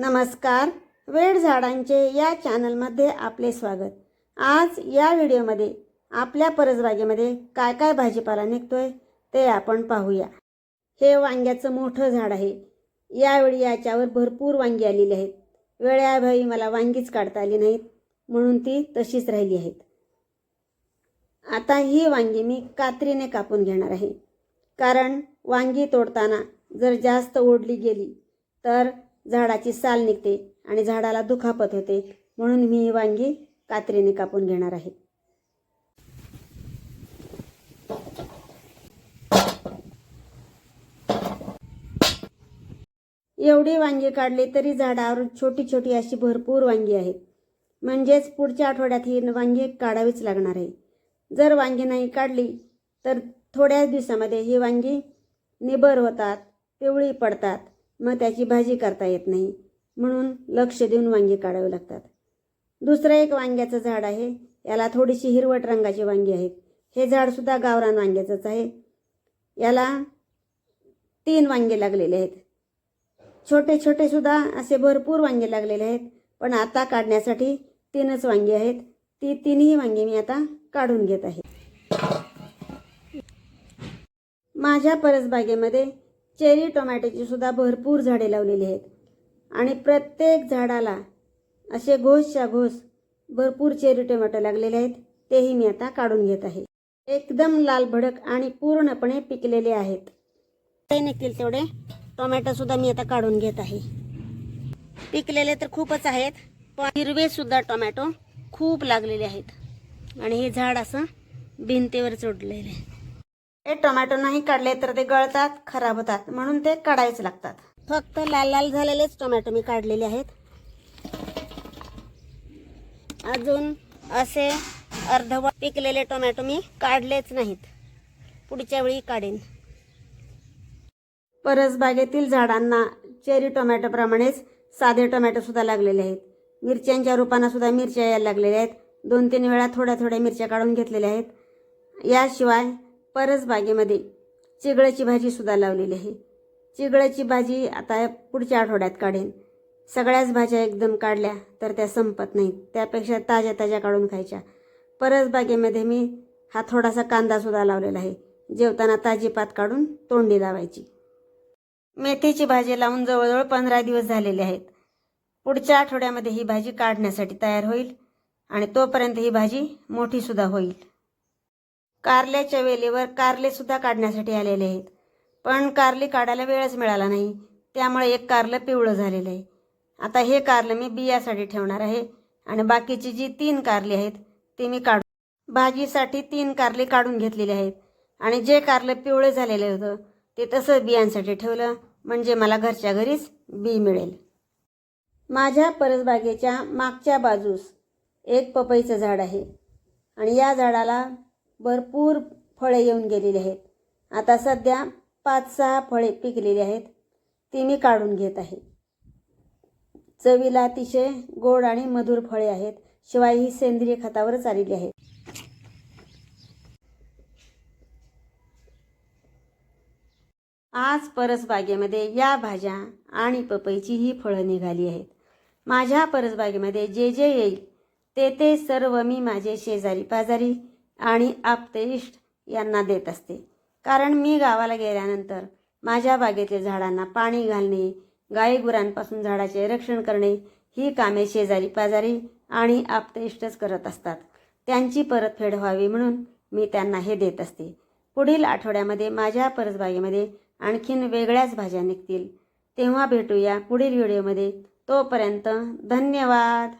नमस्कार वेड झाडांचे या चॅनलमध्ये आपले स्वागत. आज या व्हिडिओमध्ये आपल्या परसबागेमध्ये काय काय भाजीपाला निघतोय ते आपण पाहूया. हे वांग्याचं मोठं झाड आहे. यावेळी याच्यावर भरपूर वांगी आलेली आहेत. वेळ्याभावी मला वांगीच काढता आली नाहीत म्हणून ती तशीच राहिली आहेत. आता ही वांगी मी कात्रीने कापून घेणार आहे. कारण वांगी तोडताना जर जास्त ओढली गेली तर झाडाची साल निघते आणि झाडाला दुखापत होते म्हणून मी ही वांगी कात्रीने कापून घेणार आहे. एवढी वांगी काढली तरी झाडावर छोटी छोटी अशी भरपूर वांगी आहेत. म्हणजेच पुढच्या आठवड्यात ही वांगी काढावीच लागणार आहे. जर वांगी नाही काढली तर थोड्याच दिवसामध्ये ही वांगी निबर होतात पिवळी पडतात. मग त्याची भाजी करता येत नाही. म्हणून लक्ष देऊन वांगी काढावी लागतात. दुसरं एक वांग्याचं झाड आहे. याला थोडीशी हिरवट रंगाची वांगी आहेत. हे झाडसुद्धा गावरान वांग्याचंच आहे. याला तीन वांगे लागलेले आहेत. छोटे छोटे सुद्धा असे भरपूर वांगे लागलेले आहेत. पण आता काढण्यासाठी तीनच वांगी आहेत. ती तिन्ही वांगी मी आता काढून घेत आहे. माझ्या परसबागेमध्ये चेरी टोमॅटोची सुद्धा भरपूर झाडे लावलेली आहेत. आणि प्रत्येक झाडाला असे घोसच्या घोस भरपूर चेरी टोमॅटो लागलेले आहेत. तेही मी आता काढून घेत आहे. एकदम लाल भडक आणि पूर्णपणे पिकलेले आहेत. ते निघतील तेवढे. टोमॅटो सुद्धा मी आता काढून घेत आहे. पिकलेले तर खूपच आहेत पण हिरवे सुद्धा टोमॅटो खूप लागलेले आहेत. आणि हे झाड असं भिंतीवर चढलेले आहे. हे टोमॅटो नाही काढले तर ते गळतात खराब होतात म्हणून ते काढायच लागतात. फक्त लाल लाल झालेलेच टोमॅटो मी काढलेले आहेत. अजून असे अर्धवट पिकलेले टोमॅटो मी काढलेच नाहीत. पुढच्या वेळी काढेन. परसबागेतील झाडांना चेरी टोमॅटोप्रमाणेच साधे टोमॅटो सुद्धा लागलेले आहेत. मिरच्यांच्या रूपानं सुद्धा मिरच्या यायला लागलेल्या आहेत. दोन तीन वेळा थोड्या थोड्या मिरच्या काढून घेतलेल्या आहेत. याशिवाय परसबागेमध्ये चिगळाची भाजी सुद्धा लावलेली आहे. चिगळाची भाजी आता पुढच्या आठवड्यात काढेन. सगळ्याच भाज्या एकदम काढल्या तर त्या संपत नाहीत. त्यापेक्षा ताज्या ताज्या काढून खायच्या. परसबागेमध्ये मी हा थोडासा कांदासुद्धा लावलेला आहे. जेवताना ताजी पात काढून तोंडी लावायची. मेथीची भाजी लावून जवळजवळ पंधरा दिवस झालेले आहेत. पुढच्या आठवड्यामध्ये ही भाजी काढण्यासाठी तयार होईल आणि तोपर्यंत ही भाजी मोठीसुद्धा होईल. कारल्याच्या वेलीवर कारले सुद्धा काढण्यासाठी आलेले आहेत. पण कारली काढायला वेळच मिळाला नाही. त्यामुळे एक कारलं पिवळं झालेलं आहे. आता हे कारलं मी बियासाठी ठेवणार आहे आणि बाकीची जी तीन कारली आहेत ती मी काढू. भाजीसाठी तीन कारली काढून घेतलेली आहेत. आणि जे कारलं पिवळं झालेलं होतं ते तसं बियांसाठी ठेवलं म्हणजे मला घरच्या घरीच बी मिळेल. माझ्या परसबागेच्या मागच्या बाजूस एक पपईचं झाड आहे. आणि या झाडाला भरपूर फळे येऊन गेलेली आहेत. आता सध्या पाच सहा फळे पिकलेली आहेत. ती मी काढून घेत आहे. चवीला अतिशय गोड आणि मधुर फळे आहेत. शिवाय ही सेंद्रिय खतावरच आलेली आहेत. आज परसबागेमध्ये या भाज्या आणि पपईची ही फळं निघाली आहेत. माझ्या परसबागेमध्ये जे जे येईल ते ते सर्व मी माझे शेजारी पाजारी आणि आप्तेइष्ट यांना देत असते. कारण मी गावाला गेल्यानंतर माझ्या बागेतील झाडांना पाणी घालणे गाई गुरांपासून झाडाचे रक्षण करणे ही कामे शेजारी पाजारी आणि आप्तेष्टच करत असतात. त्यांची परतफेड व्हावी म्हणून मी त्यांना हे देत असते. पुढील आठवड्यामध्ये माझ्या परसबागेमध्ये आणखीन वेगळ्याच भाज्या निघतील. तेव्हा भेटूया पुढील व्हिडिओमध्ये. तोपर्यंत धन्यवाद!